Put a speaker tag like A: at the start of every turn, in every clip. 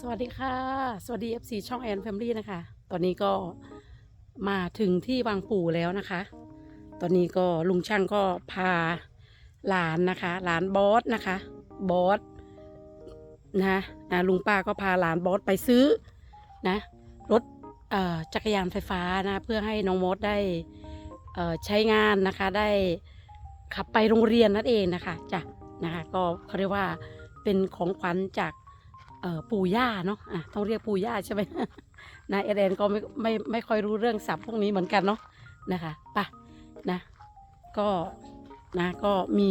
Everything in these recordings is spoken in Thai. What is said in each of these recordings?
A: สวัสดีค่ะ สวัสดี FC ช่องแอนแฟมลี่นะคะ ตอนนี้ก็มาถึงที่วังปู่แล้วนะคะ ตอนนี้ก็ลุงช่างก็พาหลานนะคะ หลานบอสนะคะ บอสนะนะลุงป้าก็พาหลานบอสไปซื้อนะรถจักรยานไฟฟ้านะเพื่อให้น้องมดได้ใช้งานนะคะได้ขับไปโรงเรียนนั่นเองนะคะจ้ะนะคะก็เขาเรียกว่าเป็นของขวัญจาก ปู่ย่าเนาะอะต้องเรียกปู่ย่าใช่ไหมนะเอเดนก็ไม่ไม่ไม่ค่อยรู้เรื่องศัพท์พวกนี้เหมือนกันเนาะนะคะปะนะก็นะก็มี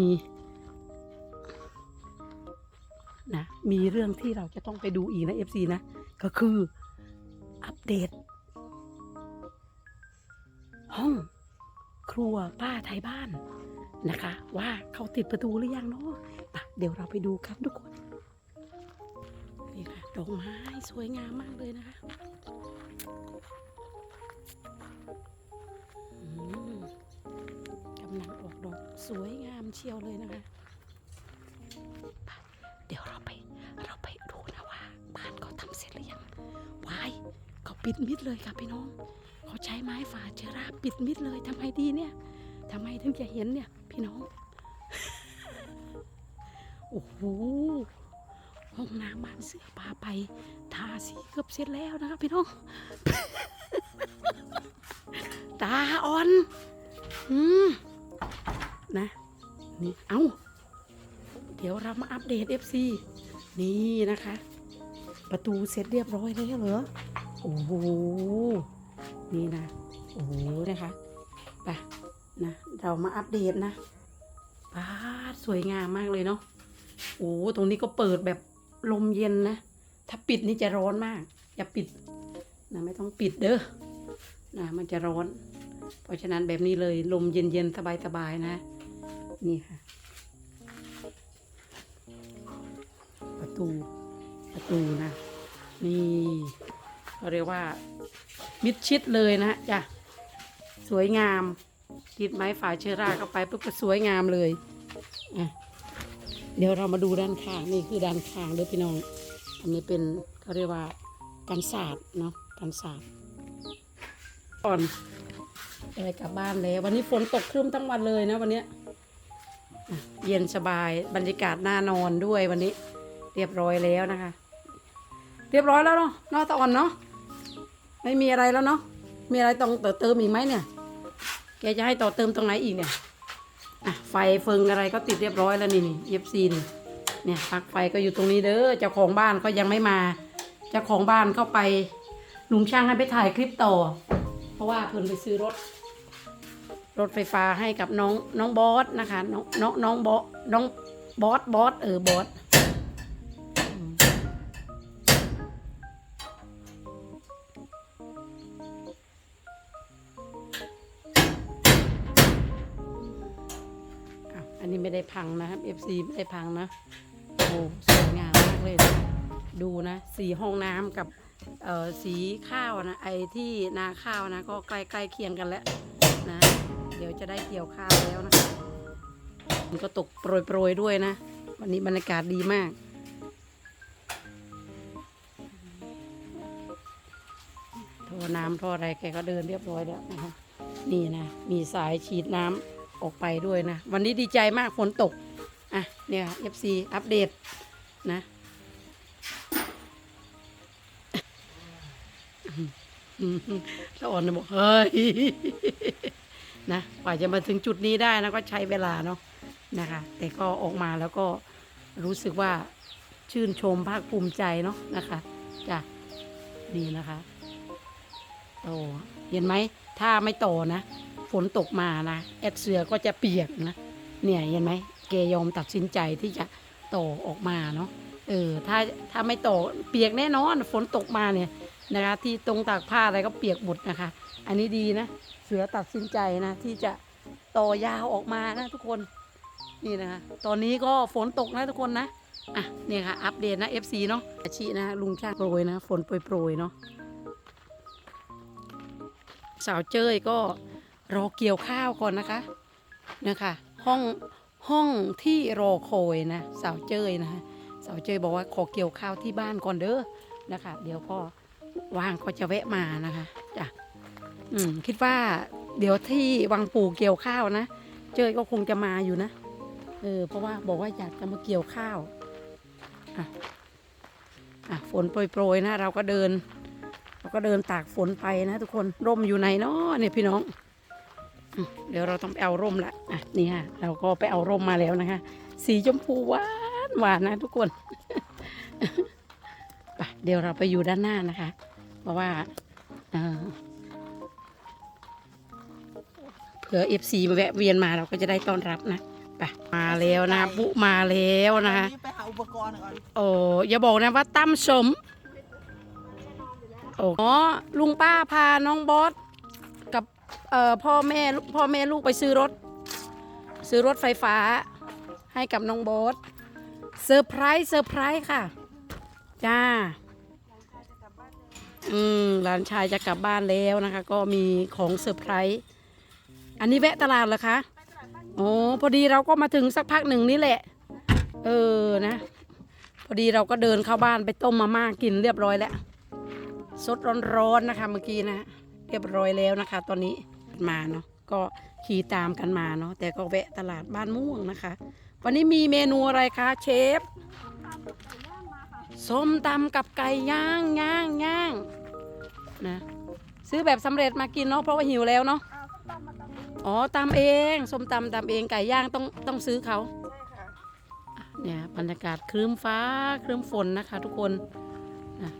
A: นะมีเรื่องที่เราจะต้องไปดูอีกนะ FC นะ ก็คืออัปเดต ห้องครัวป้าไทยบ้านนะคะ ว่าเขาติดประตูหรือยังเนาะะเดี๋ยวเราไปดูกันทุกคน ดอกไม้สวยงามมากเลยนะคะกำลังออกดอกสวยงามเชียวเลยนะคะ เดี๋ยวเราไป เราไปดูนะว่า บ้านเขาทำเสร็จหรือยังวายเขาปิดมิดเลยค่ะพี่น้อง เขาใช้ไม้ฝาเชื้อราปิดมิดเลยทำไงดีเนี่ยทำไมถึงจะเห็นเนี่ย พี่น้อง โอ้โห ห้องน้ำบ้านเสือพาไปทาสีเกือบเสร็จแล้วนะครับพี่น้องตาอ่อนอืมนะนี่เอาเดี๋ยวเรามาอัปเดต FC นี่นะคะ ประตูเสร็จเรียบร้อยแล้วเหรอโอ้โหนี่นะโอ้โหนะคะไปนะเรามาอัปเดตนะป้าสวยงามมากเลยเนาะโอ้ตรงนี้ก็เปิดแบบ ลมเย็นนะ ถ้าปิดนี่จะร้อนมาก อย่าปิดนะไม่ต้องปิดเด้อนะมันจะร้อน เพราะฉะนั้นแบบนี้เลยลมเย็นๆสบายๆนะ นี่ค่ะ ประตูประตูนะ นี่เขาเรียกว่า มิดชิดเลยนะจ้ะสวยงามติดไม้ฝาเชื้อราเข้าไปปุ๊บก็สวยงามเลยอะ เดี๋ยวเรามาดูด้านข้างนี่คือด้านข้างเด้อพี่น้อง อันนี้เป็นเขาเรียกว่ากันศาสตร์เนาะกันศาสตร์ก่อนอะไรกลับบ้านแล้ววันนี้ฝนตกครึ้มทั้งวันเลยนะวันนี้เย็นสบายบรรยากาศน่านอนด้วยวันนี้ เรียบร้อยแล้วนะคะ เรียบร้อยแล้วเนาะเนอะตะอ่อนเนาะไม่มีอะไรแล้วเนาะมีอะไรต้องเติมอีกไหมเนี่ย แกจะให้ต่อเติมตรงไหนอีกเนี่ย อะไฟเฟิงอะไรก็ติดเรียบร้อยแล้วนี่นี่เย็บซีนเนี่ยปลั๊กไฟก็อยู่ตรงนี้เด้อเจ้าของบ้านก็ยังไม่มาเจ้าของบ้านเข้าไปลุงช่างให้ไปถ่ายคลิปต่อ เพราะว่าเพิ่นไปซื้อรถ รถไฟฟ้าให้กับน้องน้องบอสนะคะ น้องน้องน้องบอสน้องบอสบอสเออบอส อันนี้ไม่ได้พังนะครับ FC ไม่ได้พังนะโอ้สวยงามมากเลยนะดูนะ สีห้องน้ำกับเอ่อสีข้าวนะไอที่นาข้าวนะ ก็ใกล้ใกล้เคียงกันแล้วนะ เดี๋ยวจะได้เกี่ยวข้าวแล้วนะคะมันก็ตกโปรยโปรยๆด้วยนะ วันนี้บรรยากาศดีมาก ท่อน้ำท่ออะไรแกก็เดินเรียบร้อยแล้วนะคะนี่นะ มีสายฉีดน้ำ ออกไปด้วยนะ วันนี้ดีใจมากฝนตก อะ เนี่ย FC อัปเดตนะแล้วอ่อนบอกเฮ้ยนะกว่าจะมาถึงจุดนี้ได้นะก็ใช้เวลาเนาะนะคะ แต่ก็ออกมาแล้วก็รู้สึกว่าชื่นชมภาคภูมิใจเนาะนะคะจ้ะนี่นะคะโตเห็นไหมถ้าไม่โตนะ นตกมานะแอดเสือก็จะเปียกนะเนี่ยเห็นไหมเกยอมตัดสินใจที่จะโตออกมาเนาะเออถ้าถ้าไม่โตเปียกแน่นอนฝนตกมาเนี่ยนะคะ ที่ตรงตากผ้าอะไรก็เปียกหมดนะคะ อันนี้ดีนะ เสือตัดสินใจนะ ที่จะต่อยาวออกมานะทุกคนนี่นะคะ ตอนนี้ก็ฝนตกนะทุกคนนะอะเนี่ยค่ะ อัปเดตนะ FC เนาะอาชีนะลุงช่างโปรยนะ ฝนโปรยๆเนาะสาวเจ้ยก็ รอเกี่ยวข้าวก่อนนะคะนะคะห้องห้องที่รอคอยนะสาวเจยนะคะสาวเจยบอกว่าขอเกี่ยวข้าวที่บ้านก่อนเด้อนะคะ เดี๋ยวพอว่างก็จะแวะมานะคะจ้ะอืมคิดว่าเดี๋ยวที่วังปู่เกี่ยวข้าวนะเจยก็คงจะมาอยู่นะเออเพราะว่าบอกว่าอยากจะมาเกี่ยวข้าวอะอะฝนโปรยๆนะเราก็เดิน เราก็เดินตากฝนไปนะ ทุกคนร่มอยู่ไหนเนาะเนี่ยพี่น้อง เดี๋ยวเราต้องไปเอาร่มละอะนี่ค่ะเราก็ไปเอาร่มมาแล้วนะคะ สีชมพูหวานหวานนะทุกคนไปเดี๋ยวเราไปอยู่ด้านหน้านะคะ เพราะว่าเอ่อเผื่อเอฟซีมาแวะเวียนมาเราก็จะได้ต้อนรับนะไปมาแล้วนะบุมาแล้วนะคะ
B: วันนี้ไปหาอุปกรณ์ก่อน
A: โอ้อย่าบอกนะว่าตั้มสมโอ้อ๋อลุงป้าพาน้องบอสกับ เอ่อพ่อแม่พ่อแม่ลูกไปซื้อรถ ซื้อรถไฟฟ้าให้กับน้องโบอสเซอร์ไพรส์เซอร์ไพรส์ค่ะ จ้าอืมหลานชายจะกลับบ้านแล้วนะคะ ก็มีของเซอร์ไพรส์อันนี้แวะตลาดเหรอคะโอ้พอดีเราก็มาถึงสักพักหนึ่งนี่แหละ เออนะ พอดีเราก็เดินเข้าบ้านไปต้มมาม่ากินเรียบร้อยแล้วสดร้อนๆนะคะเมื่อกี้นะ รียบร้อยแล้วนะคะ ตอนนี้มาเนาะก็ขี่ตามกันมาเนาะแต่ก็แวะตลาดบ้านม่วงนะคะ วันนี้มีเมนูอะไรคะเชฟส้มตำกับไก่ย่างย่างย่างนะซื้อแบบสำเร็จมากินเนาะเพราะว่าหิวแล้วเนาะอ๋อตำเองส้มตำตำเองไก่ย่างต้องต้องซื้อเขาเนี่ยบรรยากาศครึ้มฟ้าครึ้มฝนนะคะ ทุกคนนะ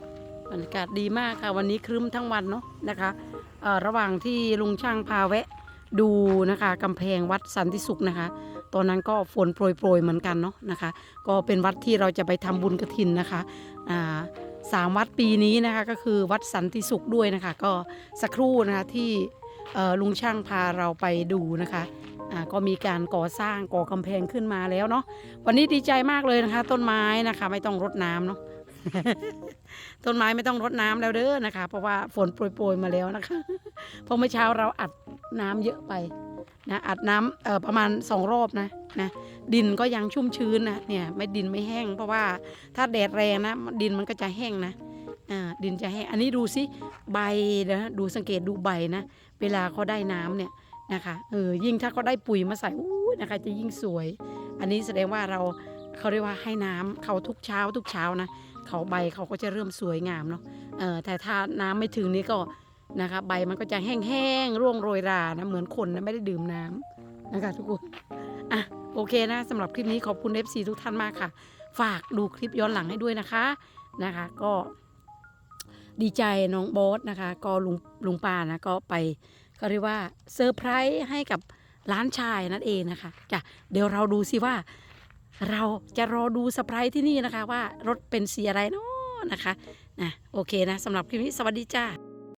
A: บรรยากาศดีมากค่ะ วันนี้ครึ้มทั้งวันเนาะนะคะ ระหว่างที่ลุงช่างพาแวะดูนะคะกำแพงวัดสันติสุขนะคะ ตอนนั้นก็ฝนโปรยๆเหมือนกันเนาะนะคะ ก็เป็นวัดที่เราจะไปทำบุญกระถินนะคะสามวัดปีนี้นะคะก็คือวัดสันติสุขด้วยนะคะ ก็สักครู่นะคะที่ลุงช่างพาเราไปดูนะคะก็มีการก่อสร้างก่อกำแพงขึ้นมาแล้วเนาะวันนี้ดีใจมากเลยนะคะ ต้นไม้นะคะ ไม่ต้องรดน้ำเนาะ ต้นไม้ไม่ต้องรดน้ำแล้วเด้อนะคะ เพราะว่าฝนโปรยๆมาแล้วนะคะเพราะเมื่อเช้าเราอัดน้ำเยอะไปนะอัดน้ำประมาณสองรอบนะนะดินก็ยังชุ่มชื้นนะเนี่ยไม่ดินไม่แห้ง เพราะว่าถ้าแดดแรงนะ ดินมันก็จะแห้งนะดินจะแห้งอันนี้ดูสิใบนะดูสังเกตดูใบนะ เวลาเขาได้น้ำเนี่ยนะคะเออยิ่งถ้าเขาได้ปุ๋ยมาใส่อู้นะคะจะยิ่งสวย อันนี้แสดงว่าเราเขาเรียกว่าให้น้ำเขาทุกเช้าทุกเช้านะ เขาใบเขาก็จะเริ่มสวยงามเนาะเออแต่ถ้าน้ำไม่ถึงนี้ก็นะคะใบมันก็จะแห้งๆร่วงโรยรานะเหมือนคนนะไม่ได้ดื่มน้ำนะคะทุกคนอะโอเคนะสำหรับคลิปนี้ขอบคุณ FC ทุกท่านมากค่ะ ฝากดูคลิปย้อนหลังให้ด้วยนะคะนะคะ ก็ดีใจน้องโบอสนะคะ ก็ลุงลุงปานะก็ไปเขาเรียกว่าเซอร์ไพรส์ให้กับร้านชายนั่นเองนะคะจ้ะเดี๋ยวเราดูสิว่า เราจะรอดูเซอร์ไพรส์ที่นี่นะคะว่ารถเป็นสีอะไรเนาะนะคะนะโอเคนะสำหรับคลิปนี้สวัสดีจ้า